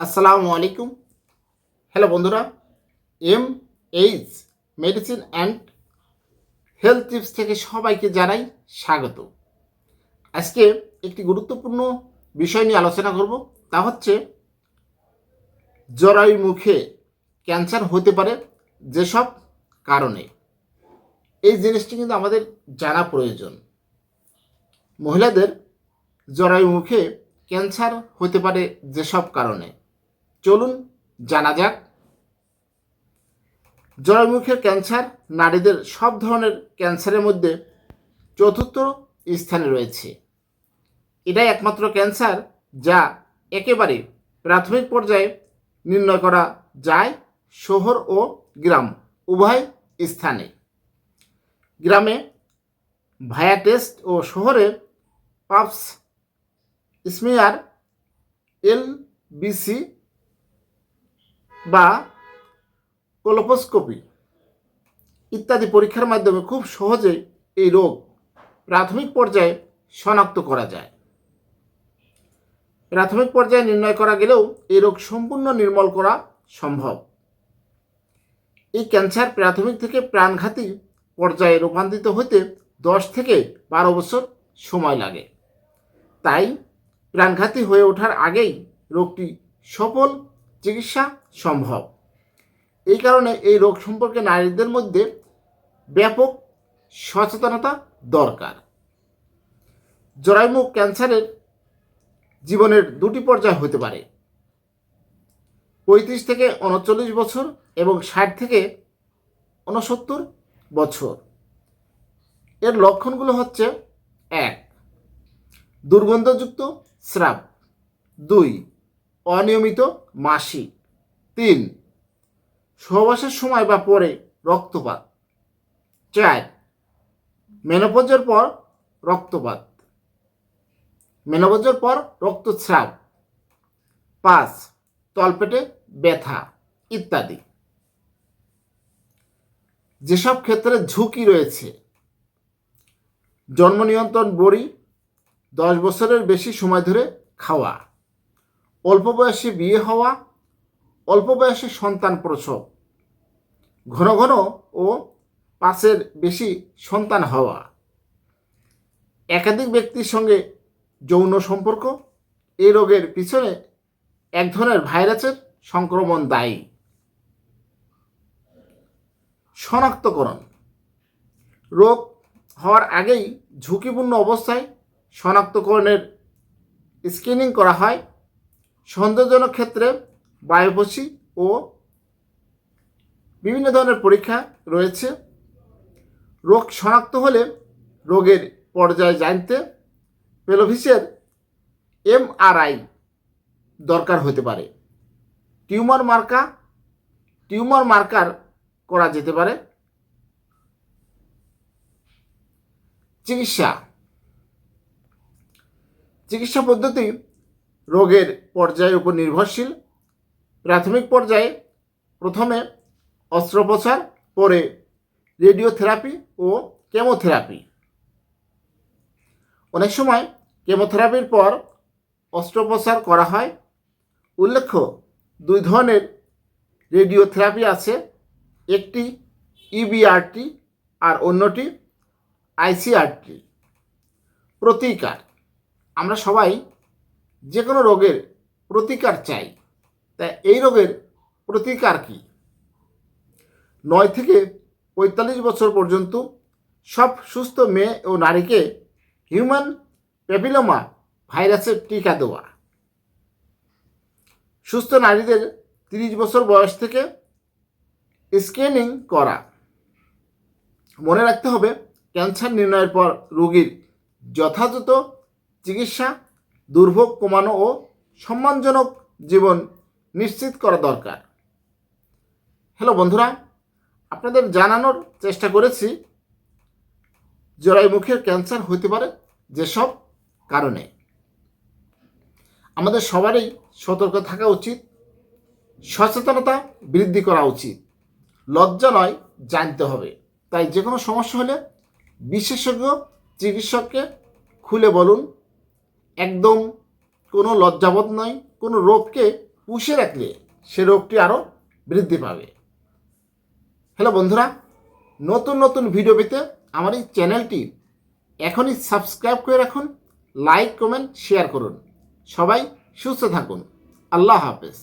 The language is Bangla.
আসসালামু আলাইকুম। হ্যালো বন্ধুরা। M H medicine and health tips থেকে সবাইকে জানাই স্বাগত। আজকে একটি গুরুত্বপূর্ণ বিষয় নিয়ে আলোচনা করব। তা হচ্ছে, জরায়ু মুখে ক্যান্সার হতে পারে যেসব কারণে। এই জিনিসটি কিন্তু আমাদের জানা প্রয়োজন। মহিলাদের জরায়ু মুখে ক্যান্সার হতে পারে যেসব কারণে। চলুন জানা যাক। জরায়ুমুখের ক্যান্সার নারীদের সব ধরনের ক্যান্সারের মধ্যে চতুর্থ স্থানে রয়েছে। এটাই একমাত্র ক্যান্সার যা একেবারে প্রাথমিক পর্যায়ে নির্ণয় করা যায় শহর ও গ্রাম, উভয় স্থানে। গ্রামে ভায়া টেস্ট ও শহরে পাপস স্মিয়ার এল বিসি বা কোলোপোস্কোপি ইত্যাদি পরীক্ষার মাধ্যমে খুব সহজে এই রোগ প্রাথমিক পর্যায়ে শনাক্ত করা যায়। প্রাথমিক পর্যায়ে নির্ণয় করা গেলেও এই রোগ সম্পূর্ণ নির্মল করা সম্ভব। এই ক্যান্সার প্রাথমিক থেকে প্রাণঘাতী পর্যায়ে রূপান্তরিত হতে দশ থেকে বারো বছর সময় লাগে। তাই প্রাণঘাতী হয়ে ওঠার আগেই রোগটি সফল চিকিৎসা সম্ভব। এই কারণে এই রোগ সম্পর্কে নারীদের মধ্যে ব্যাপক সচেতনতা দরকার। জরায়ুমুখ ক্যান্সারের জীবনের দুটি পর্যায় হতে পারে। পঁয়ত্রিশ থেকে উনচল্লিশ বছর এবং ষাট থেকে উনসত্তর বছর। এর লক্ষণগুলো হচ্ছে এক, দুর্গন্ধযুক্ত স্রাব। দুই অনিয়মিত মাসি। তিন, সহবাসের সময় বা পরে রক্তপাত। চার, মেনোপজের পর রক্তপাত। মেনোপজের পর রক্তস্রাব। পাঁচ, তলপেটে ব্যথা ইত্যাদি। যেসব ক্ষেত্রে ঝুঁকি রয়েছে, জন্ম নিয়ন্ত্রণ বড়ি, দশ বছরের বেশি সময় ধরে খাওয়া। অল্প বয়সে বিয়ে হওয়া, অল্প বয়সে সন্তান প্রসব। ঘন ঘন ও পাঁচের বেশি সন্তান হওয়া। একাধিক ব্যক্তির সঙ্গে যৌন সম্পর্ক। এই রোগের পিছনে এক ধরনের ভাইরাসের সংক্রমণ দায়ী। শনাক্তকরণ। রোগ হওয়ার আগেই ঝুঁকিপূর্ণ অবস্থায় শনাক্তকরণের স্ক্রিনিং করা হয়। সন্দেহজনক ক্ষেত্রে বায়োপসি ও বিভিন্ন ধরনের পরীক্ষা রয়েছে। রোগ শনাক্ত হলে রোগের পর্যায় জানতে পেলোভিসের এমআরআই দরকার হতে পারে। টিউমার মার্কা, টিউমার মার্কার করা যেতে পারে। চিকিৎসা। চিকিৎসা পদ্ধতি রোগের পর্যায়ের উপর নির্ভরশীল। প্রাথমিক পর্যায়ে প্রথমে অস্ত্রোপচার, পরে রেডিওথেরাপি ও কেমোথেরাপি। অনেক সময় কেমোথেরাপির পর অস্ত্রোপচার করা হয়। উল্লেখ্য, দুই ধরনের রেডিওথেরাপি আছে, একটি ইবিআরটি আর অন্যটি আইসিআরটি প্রতিকার, আমরা সবাই যে কোনো রোগের প্রতিকার চাই। তাই এই রোগের প্রতিকার কি? নয় থেকে পঁয়তাল্লিশ বছর পর্যন্ত সব সুস্থ মেয়ে ও নারীকে হিউম্যান প্যাপিলোমা ভাইরাসের টিকা দেওয়া। সুস্থ নারীদের তিরিশ বছর বয়স থেকে স্ক্যানিং করা। মনে রাখতে হবে, ক্যান্সার নির্ণয়ের পর রোগীর যথাযথ চিকিৎসা দুর্ভোগ কমানো ও সম্মানজনক জীবন নিশ্চিত করা দরকার। হ্যালো বন্ধুরা, আপনাদের জানানোর চেষ্টা করেছি, জরায়ু ক্যান্সার হতে পারে যেসব কারণে। আমাদের সবারই সতর্ক থাকা উচিত, সচেতনতা বৃদ্ধি করা উচিত। লজ্জা নয়, জানতে হবে। তাই যে কোনো সমস্যা হলে বিশেষজ্ঞ চিকিৎসককে খুলে বলুন একদম কোনো লজ্জাবোধ নয়, কোনো রোগকে পুষে রাখলে সে রোগটি আরও বৃদ্ধি পাবে। হ্যালো বন্ধুরা, নতুন নতুন ভিডিও পেতে আমার এই চ্যানেলটি এখনই সাবস্ক্রাইব করে রাখুন লাইক কমেন্ট শেয়ার করুন। সবাই সুস্থ থাকুন। আল্লাহ হাফেজ।